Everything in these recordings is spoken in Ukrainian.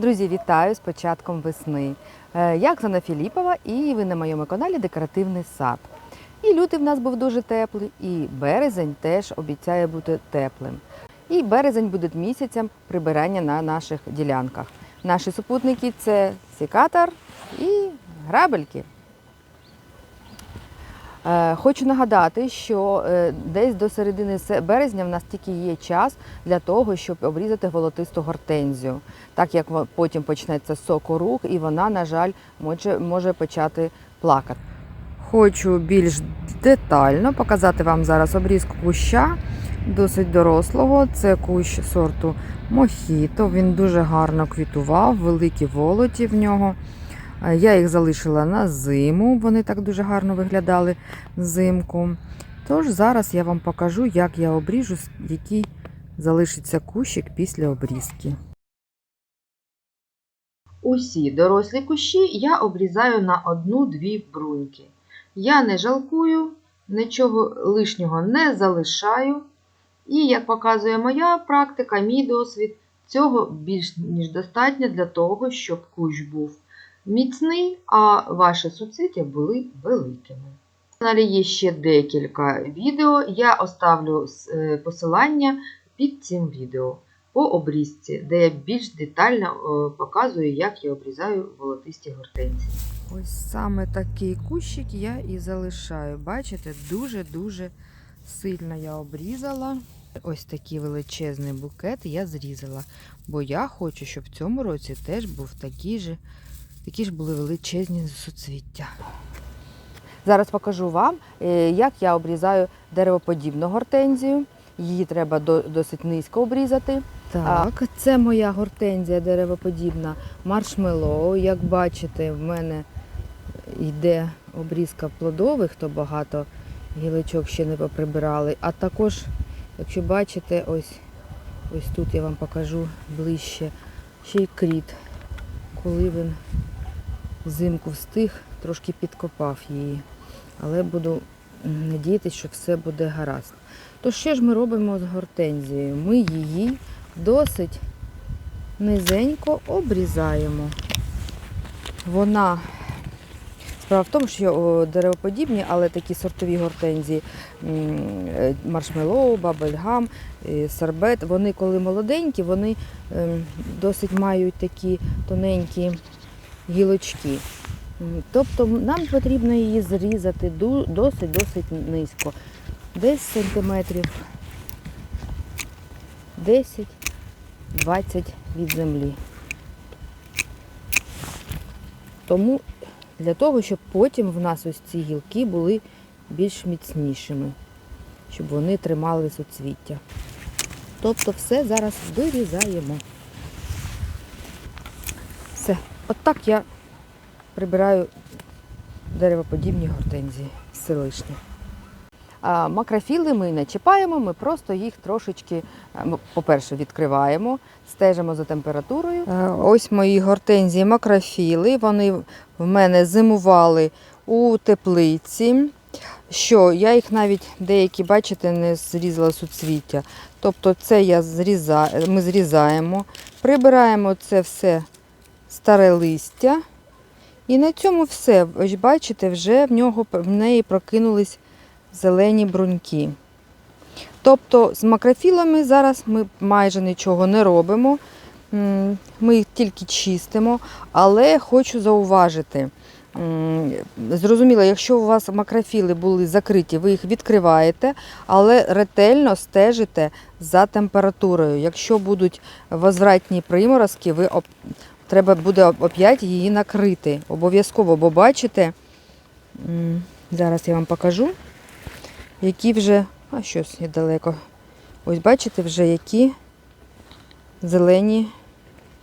Друзі, вітаю з початком весни. Е, Я Оксана Філіпова і ви на моєму каналі Декоративний сад. І лютий в нас був дуже теплий, і березень теж обіцяє бути теплим. І березень буде місяцем прибирання на наших ділянках. Наші супутники це секатор і грабельки. Е, Хочу нагадати, що е, десь до середини березня в нас тільки є час для того, щоб обрізати волотисту гортензію, так як потім почнеться сокорух, і вона, на жаль, може, може почати плакати. Хочу більш детально показати вам зараз обрізку куща, досить дорослого. Це кущ сорту Мохіто. Він дуже гарно квітував, великі волоті в нього. Я їх залишила на зиму, вони так дуже гарно виглядали взимку. Тож зараз я вам покажу, як я обріжу, який залишиться кущик після обрізки. Усі дорослі кущі я обрізаю на одну-дві бруньки. Я не жалкую, нічого лишнього не залишаю. І, як показує моя практика, мій досвід, цього більш ніж достатньо для того, щоб кущ був міцний, а ваші суцвіття були великими. На каналі є ще декілька відео. Я оставлю е, посилання під цим відео по обрізці, де я більш детально е, показую, як я обрізаю волотисті гортензії. Ось саме такий кущик я і залишаю. Бачите, дуже-дуже сильно я обрізала. Ось такий величезний букет я зрізала, бо я хочу, щоб в цьому році теж був такий же Такі ж були величезні суцвіття. Зараз покажу вам, е, як я обрізаю деревоподібну гортензію. Її треба досить низько обрізати. Так, це моя гортензія деревоподібна маршмеллоу. Як бачите, в мене йде обрізка плодових, то багато гілочок ще не поприбирали. А також, якщо бачите, ось, ось тут я вам покажу ближче, ще й кріт, коли він взимку встиг, трошки підкопав її. Але буду надіятися, що все буде гаразд. То що ж ми робимо з гортензією? Ми її досить низенько обрізаємо. Вона Справа в тому, що деревоподібні, але такі сортові гортензії е, маршмеллоу, бабельгам, е, сорбет, вони коли молоденькі, вони ем, досить мають такі тоненькі гілочки. Тобто нам потрібно її зрізати досить-досить низько. Десь сантиметрів 10-20 від землі. Тому для того, щоб потім в нас ось ці гілки були більш міцнішими, щоб вони тримали суцвіття. Тобто все зараз вирізаємо. От я прибираю деревоподібні гортензії, все лишнє. А макрофіли ми не чіпаємо, ми просто їх трошечки, е, по-перше, відкриваємо, стежимо за температурою. Е, Ось мої гортензії макрофіли. Вони в мене зимували у теплиці. Що я їх навіть деякі, бачите, не зрізала суцвіття. Тобто це я зрізаю, ми зрізаємо, прибираємо це все старе листя. І на цьому все. Ось бачите, вже в нього в неї прокинулись зелені бруньки. Тобто з макрофілами зараз ми майже нічого не робимо. Ми їх тільки чистимо, але хочу зауважити. Зрозуміло, якщо у вас макрофіли були закриті, ви їх відкриваєте, але ретельно стежите за температурою. Якщо будуть возвратні приморозки, ви треба буде опять її накрити. Обов'язково, бо бачите, зараз я вам покажу, які вже, а щось я далеко. Ось бачите вже, які зелені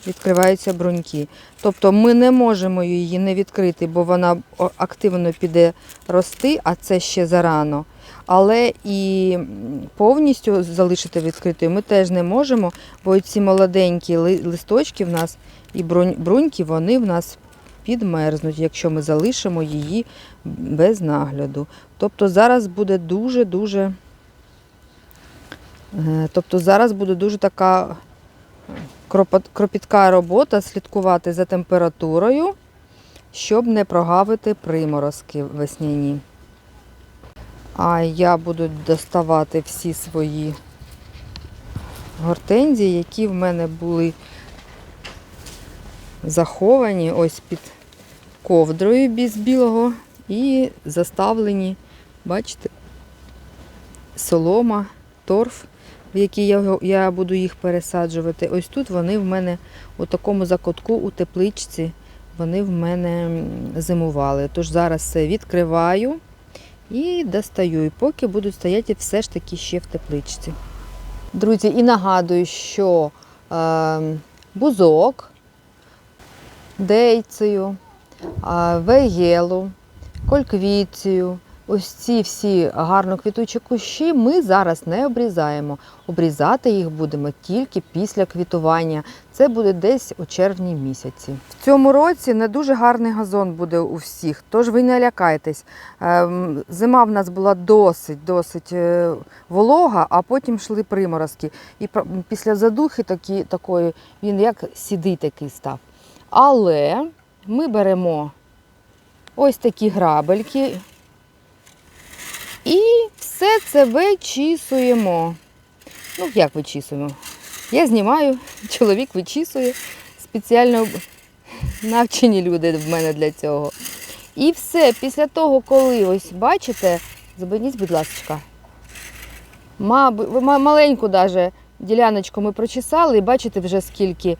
відкриваються бруньки. Тобто ми не можемо її не відкрити, бо вона активно піде рости, а це ще зарано. Але і повністю залишити відкритою ми теж не можемо, бо ці молоденькі листочки в нас і брунь- бруньки, вони в нас підмерзнуть, якщо ми залишимо її без нагляду. Тобто зараз буде дуже-дуже. е, Тобто зараз буде дуже така Кропітка робота слідкувати за температурою, щоб не прогавити приморозки весняні. А я буду доставати всі свої гортензії, які в мене були заховані ось під ковдрою без білого і заставлені, бачите, солома, торф, в який я, я буду їх пересаджувати. Ось тут вони в мене у такому закутку у тепличці, вони в мене зимували. Тож зараз все відкриваю і достаю. І поки будуть стояти все ж таки ще в тепличці. Друзі, і нагадую, що е, бузок, дейцею, вегелу, кольквіцію, ось ці всі гарно квітучі кущі ми зараз не обрізаємо. Обрізати їх будемо тільки після квітування. Це буде десь у червні місяці. В цьому році не дуже гарний газон буде у всіх, тож ви не лякайтесь. Ем, Зима в нас була досить, досить е, волога, а потім йшли приморозки. І після задухи такі, такої він як сідий такий став. Але ми беремо ось такі грабельки і все це вичісуємо. Ну, як вичісуємо? Я знімаю, чоловік вичісує. Спеціально навчені люди в мене для цього. І все, після того, коли ось бачите, зупиніть, будь ласка. Маленьку даже діляночку ми прочесали, і бачите вже скільки е,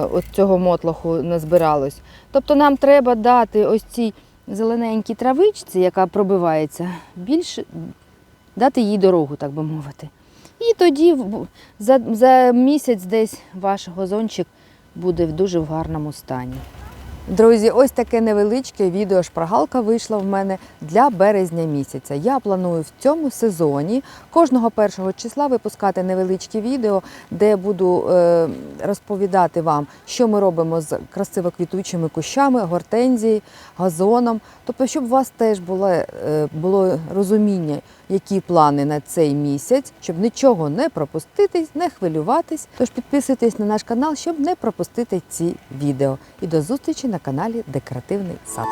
от цього мотлоху назбиралось. Тобто нам треба дати ось цій зелененькій травичці, яка пробивається, більше дати їй дорогу, так би мовити. І тоді за, за місяць десь ваш газончик буде в дуже гарному стані. Друзі, ось таке невеличке відео шпаргалка вийшла в мене для березня місяця. Я планую в цьому сезоні кожного першого числа випускати невеличкі відео, де буду е, розповідати вам, що ми робимо з красиво квітучими кущами, гортензії, газоном. Тобто, щоб у вас теж було, е, було розуміння, які плани на цей місяць, щоб нічого не пропустити, не хвилюватись. Тож підписуйтесь на наш канал, щоб не пропустити ці відео. І до зустрічі каналі Декоративний сад.